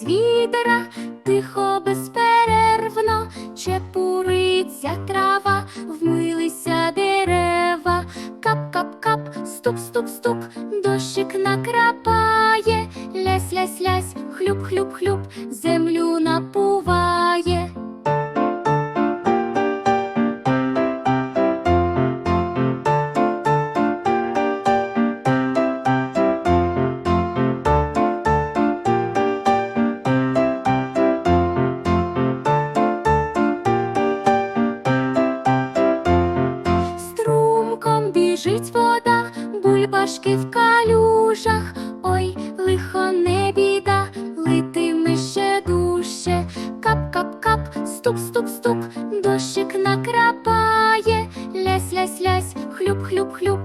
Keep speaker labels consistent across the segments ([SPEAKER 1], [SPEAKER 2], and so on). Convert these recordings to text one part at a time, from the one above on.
[SPEAKER 1] З відера, тихо безперервно, чепуриться трава, вмилися дерева, кап-кап-кап, стук-стук-стук, дощик накрапає, лясь-лясь-лясь, хлюп-хлюп-хлюп, бульбашки в калюжах. Ой, лихо не біда, литиме ще дужче. Кап-кап-кап, стук-стук-стук, дощик накрапає, лясь-лясь-лясь, хлюп-хлюп-хлюп,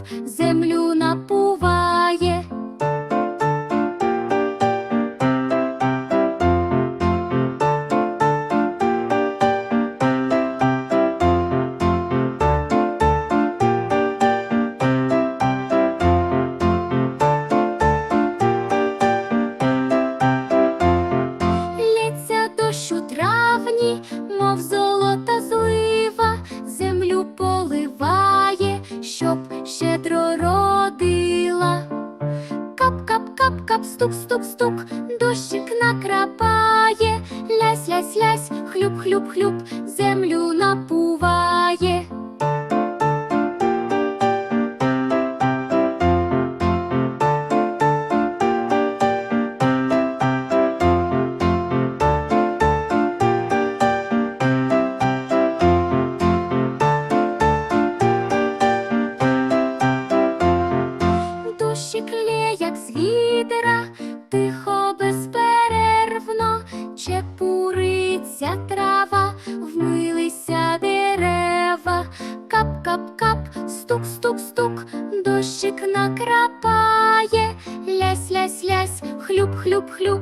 [SPEAKER 1] травні, мов золота злива, землю поливає, щоб щедро родила. Кап-кап-кап-кап, стук-стук-стук, дощик накрапає, лясь-лясь-лясь, хлюп-хлюп-хлюп, землю напуває. Чепуриться трава, вмилися дерева, кап-кап-кап, стук-стук-стук, дощик накрапає, лясь-лясь-лясь, хлюп-хлюп-хлюп.